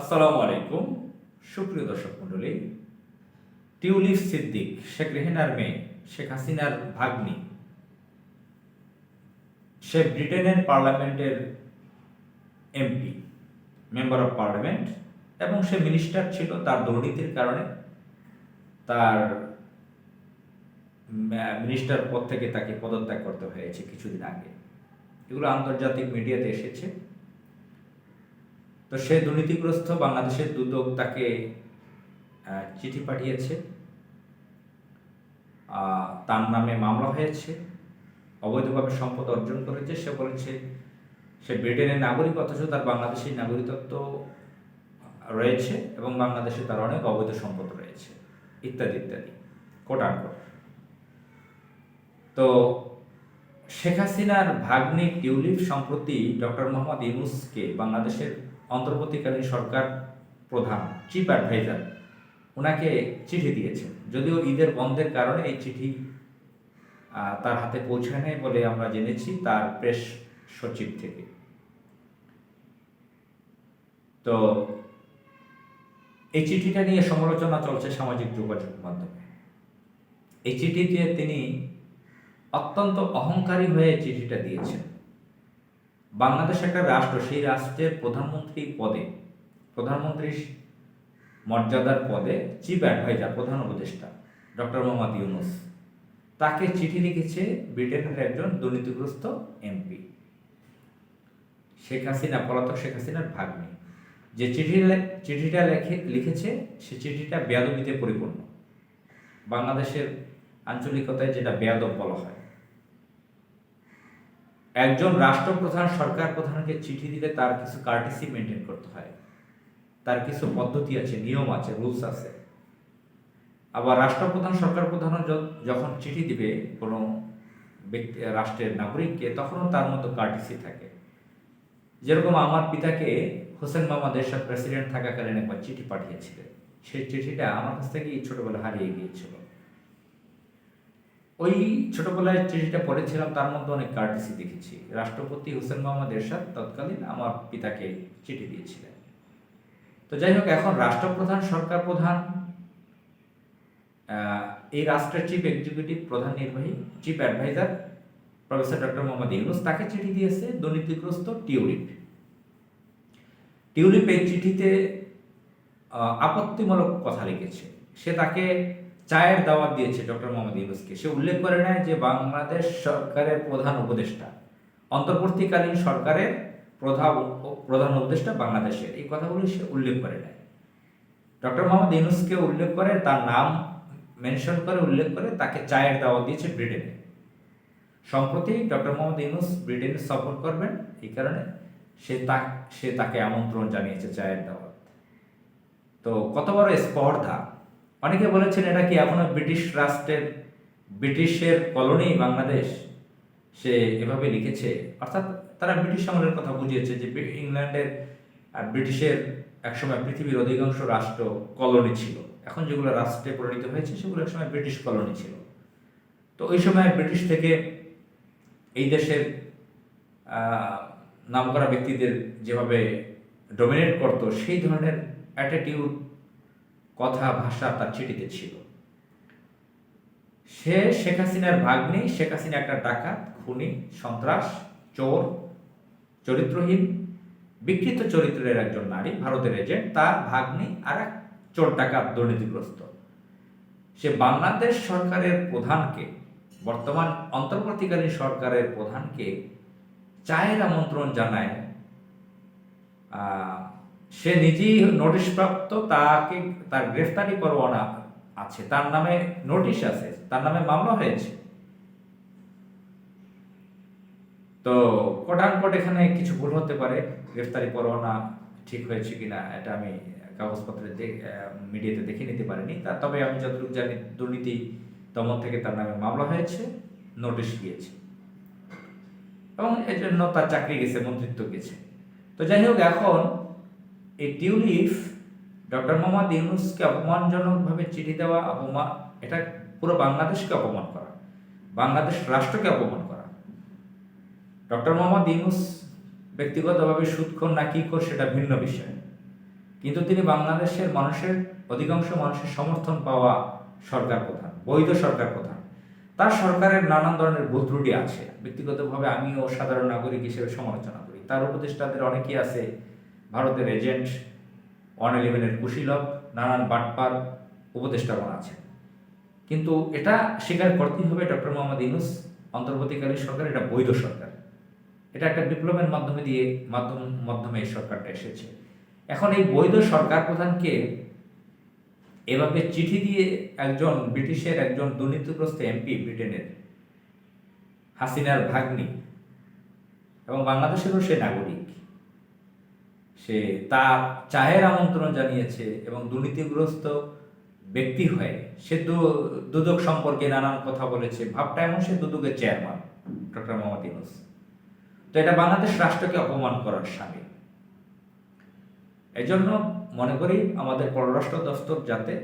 আসসালামু আলাইকুম। সুপ্রিয় দর্শক মণ্ডলী, টিউলিপ সিদ্দিক, শেখ রেহেনার মেয়ে, শেখ হাসিনার ভাগ্নি সে ব্রিটেনের পার্লামেন্টের এমপি, মেম্বার অফ পার্লামেন্ট, এবং সে মিনিস্টার ছিল তার দুর্নীতির কারণে। তার মিনিস্টার পদ থেকে তাকে পদত্যাগ করতে হয়েছে কিছুদিন আগে। এগুলো আন্তর্জাতিক মিডিয়াতে এসেছে। তো সে দুর্নীতিগ্রস্ত বাংলাদেশের দুদক তাকে চিঠি পাঠিয়েছে। তার নামে মামলা হয়েছে। অবৈধভাবে সম্পদ অর্জন করেছে। সে বলেছে, সে ব্রিটেনের নাগরিক, অথচ তার বাংলাদেশের নাগরিকত্ব রয়েছে এবং বাংলাদেশে তার অনেক অবৈধ সম্পদ রয়েছে, ইত্যাদি ইত্যাদি কোটান তো শেখ হাসিনার ভাগ্নে টিউলিপ সম্প্রতি ডক্টর মোহাম্মদ ইউনুসকে বাংলাদেশের অন্তর্বর্তীকালীন সরকার প্রধান চিফ অ্যাডভাইজার ওনাকে চিঠি দিয়েছেন যদিও ঈদের বন্ধের কারণে এই চিঠি তার হাতে পৌঁছায় বলে আমরা জেনেছি তার প্রেস সচিব থেকে। তো এই চিঠিটা নিয়ে সমালোচনা চলছে সামাজিক যোগাযোগ মাধ্যমে। এই চিঠিতে তিনি অত্যন্ত অহংকারী হয়ে চিঠিটা দিয়েছেন। বাংলাদেশ একটা রাষ্ট্র, সেই রাষ্ট্রের প্রধানমন্ত্রী পদে প্রধানমন্ত্রী মর্যাদার পদে চিফ অ্যাডভাইজার প্রধান উপদেষ্টা, ডক্টর মোহাম্মদ ইউনুস। তাকে চিঠি লিখেছে ব্রিটেনের একজন দুর্নীতিগ্রস্ত এমপি। শেখ হাসিনা, পলাতক শেখ হাসিনার ভাগ্নি। যে চিঠি চিঠিটা লেখে, লিখেছে, সে চিঠিটা বেয়াদবিতে পরিপূর্ণ। বাংলাদেশের আঞ্চলিকতায় যেটা বেয়াদব বলা হয়। একজন রাষ্ট্রপ্রধান, সরকার প্রধানকে চিঠি দিলে তার কিছু কার্টিসি মেনটেন করতে হয়। তার কিছু পদ্ধতি আছে, নিয়ম আছে রুলস আছে। আবার রাষ্ট্রপ্রধান, সরকার প্রধান যখন চিঠি দিবে কোনো ব্যক্তি, রাষ্ট্রের নাগরিককে, তখনও তার মতো কার্টিসি থাকে। যেরকম আমার পিতাকে হোসেন মোহাম্মদ এরশাদ প্রেসিডেন্ট থাকাকালীন একবার চিঠি পাঠিয়েছিলেন। সেই চিঠিটা আমার কাছ থেকেই ছোটবেলা হারিয়ে গিয়েছিল। ওই ছোটবেলায় চিঠিটা পড়েছিলাম, তার মধ্যে অনেক কার্টিসি দেখেছি। রাষ্ট্রপতি হোসেন মোহাম্মদ এরশাদ তৎকালীন আমার পিতাকে চিঠি দিয়েছিলেন। তো যাই হোক, এখন রাষ্ট্রপ্রধান, সরকার প্রধান এই রাষ্ট্রের চিফ এক্সিকিউটিভ প্রধান নির্বাহী chief adviser professor doctor Mohammad Yunus তাকে চিঠি দিয়েছে দুর্নীতিগ্রস্ত টিউলিপ। টিউলিপ এই চিঠিতে আপত্তিমূলক কথা লিখেছে। সে তাকে চায়ের দাওয়াত দিয়েছে ডক্টর মোহাম্মদ ইউনুসকে। সে উল্লেখ করে নেয় যে বাংলাদেশ সরকারের প্রধান উপদেষ্টা, অন্তর্বর্তীকালীন সরকারের প্রধান প্রধান উপদেষ্টা বাংলাদেশের। এই কথাগুলি সে উল্লেখ করে নেয়। ডক্টর মোহাম্মদ ইউনুসকে উল্লেখ করে, তার নাম মেনশন করে, উল্লেখ করে তাকে চায়ের দাওয়াত দিয়েছে ব্রিটেনে। সম্প্রতি ডক্টর মোহাম্মদ ইউনুস ব্রিটেনে সফর করবেন, এই কারণে সে তা, সে তাকে আমন্ত্রণ জানিয়েছে চায়ের দাওয়াত। তো কত বড় স্পর্ধা। অনেকে বলেছেন, এটা কি এখনও ব্রিটিশ রাষ্ট্রের, ব্রিটিশের কলোনি বাংলাদেশ? সে এভাবে লিখেছে। অর্থাৎ তারা ব্রিটিশ আমলের কথা বুঝিয়েছে যে ইংল্যান্ডের ব্রিটিশের একসময় পৃথিবীর অধিকাংশ রাষ্ট্র কলোনি ছিল। এখন যেগুলো রাষ্ট্রে পরিণত হয়েছে, সেগুলো একসময় ব্রিটিশ কলোনি ছিল। তো ওই সময় ব্রিটিশ থেকে এই দেশের নামকরা ব্যক্তিদের যেভাবে ডমিনেট করতো, সেই ধরনের অ্যাটিটিউড কথা, ভাষা তার চিঠিতে ছিল। সে শেখ হাসিনার ভাগ্নি, শেখ হাসিনা একটা ডাকাত, খুনি, সন্ত্রাস, চোর, চরিত্রহীন, বিকৃত চরিত্রের একজন নারী, ভারতের এজেন্ট, তার ভাগ্নি আর এক চোর ডাকাত দুর্নীতিগ্রস্ত। সে বাংলাদেশ সরকারের প্রধানকে, বর্তমান অন্তর্বর্তীকালীন সরকারের প্রধানকে চায়ের আমন্ত্রণ জানায় সে নিজেই নোটিশ প্রাপ্ত, তাকে, তার গ্রেফতারি পরোয়ানা আছে। তার নামে নোটিশ আছে, তার নামে মামলা হয়েছে। তো কোটান কোট এখানে কিছু ভুল হতে পারে। গ্রেফতারি পরোয়ানা ঠিক হয়েছে কিনা, এটা আমি কাগজপত্রে মিডিয়াতে দেখে নিতে পারিনি। তা, তবে আমি যতটুকু জানি, দুর্নীতি দমন থেকে তার নামে মামলা হয়েছে নোটিশ গিয়েছে এবং এর জন্য তার চাকরি গেছে, মন্ত্রিত্ব গেছে। তো যাই হোক, এখন এই টিউলিপ ডক্টর মোহাম্মদ ইউনুসকে অপমানজনকভাবে চিঠি দেওয়া অপমান এটা পুরো বাংলাদেশকে অপমান করা, বাংলাদেশ রাষ্ট্রকে অপমান করা। ডক্টর মোহাম্মদ ইউনুস ব্যক্তিগতভাবে সুদখোর না কি কর সেটা ভিন্ন বিষয়। কিন্তু তিনি বাংলাদেশের মানুষের, অধিকাংশ মানুষের সমর্থন পাওয়া সরকার প্রধান, বৈধ সরকার প্রধান। তার সরকারের নানান ধরনের ভুল ত্রুটি আছে। ব্যক্তিগতভাবে আমিও সাধারণ নাগরিক হিসেবে সমালোচনা করি। তার উপদেষ্টাদের অনেকেই আছে ভারতের এজেন্ট ওয়ান ইলেভেনের কুশীলভ নানান বাটপার উপদেষ্টাগণ আছেন। কিন্তু এটা স্বীকার করতেই হবে ডক্টর মোহাম্মদ ইউনুস, অন্তর্বর্তীকালীন সরকার, এটা বৈধ সরকার। এটা একটা বিপ্লবের মাধ্যমে দিয়ে, মাধ্যম, মাধ্যমে এই সরকারটা এসেছে। এখন এই বৈধ সরকার প্রধানকে এভাবে চিঠি দিয়ে একজন ব্রিটিশের একজন দুর্নীতিগ্রস্ত এমপি ব্রিটেনের, হাসিনার ভাগ্নি এবং বাংলাদেশেরও সে নাগরিক। সে তার চায়ের আমন্ত্রণ জানিয়েছে এবং দুর্নীতিগ্রস্ত ব্যক্তি হয়ে সে দুদক সম্পর্কে নানান কথা বলেছে। ভাবটা এমন, সে দুদকের চেয়ারম্যান ডক্টর মোহাম্মদ ইউনুস। তো এটা বাংলাদেশ রাষ্ট্রকে অপমান করার সামিল। এজন্য মনে করি আমাদের পররাষ্ট্র দপ্তর যাতে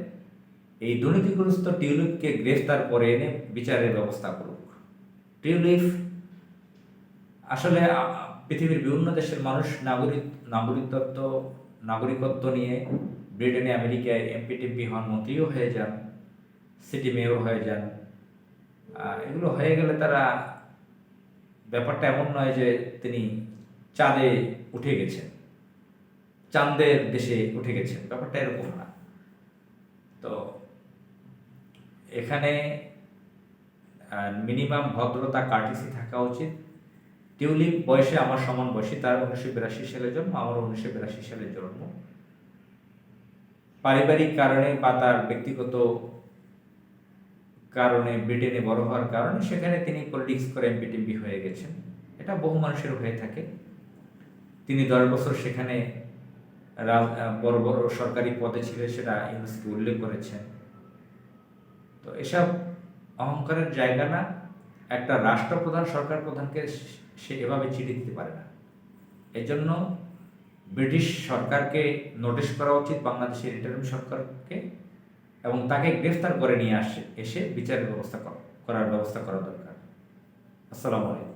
এই দুর্নীতিগ্রস্ত টিউলিপকে গ্রেফতার করে এনে বিচারের ব্যবস্থা করুক। টিউলিপ আসলে পৃথিবীর বিভিন্ন দেশের মানুষ নাগরিক, নাগরিকত্ব নাগরিকত্ব নিয়ে ব্রিটেনে, আমেরিকায় এমপি টিমপি হন মন্ত্রীও হয়ে যান, সিটি মেয়র হয়ে যান। এগুলো হয়ে গেলে তারা ব্যাপারটা এমন নয় যে তিনি চাঁদে উঠে গেছেন। চাঁদের দেশে উঠে গেছেন। ব্যাপারটা এরকম না। তো এখানে মিনিমাম ভদ্রতা কার্টিসি থাকা উচিত। টিউলিপ বয়সে আমার সমান বয়সী, তার উনিশশো বিরাশি সালে জন্ম, আমার উনিশশো বিরাশি সালে জন্ম। পারিবারিক কারণে বা তার ব্যক্তিগত কারণে ব্রিটেনে বড় হওয়ার কারণে সেখানে তিনি পলিটিক্স করে এমপি টিমপি হয়ে গেছেন। এটা বহু মানুষের হয়ে থাকে। তিনি দশ বছর সেখানে বড় বড় সরকারি পদে ছিলেন সেটা ইউনেস্কো উল্লেখ করেছেন। তো এসব অহংকারের জায়গা না। একটা রাষ্ট্রপ্রধান, সরকার প্রধানকে সে- এভাবে চিঠি দিতে পারে না। এজন্য ব্রিটিশ সরকারকে নোটিশ করা উচিত, বাংলাদেশের ইন্টারিম সরকারকে, এবং তাকে গ্রেফতার করে নিয়ে আসে, এসে বিচারের ব্যবস্থা করার ব্যবস্থা করা দরকার। আসসালামু আলাইকুম।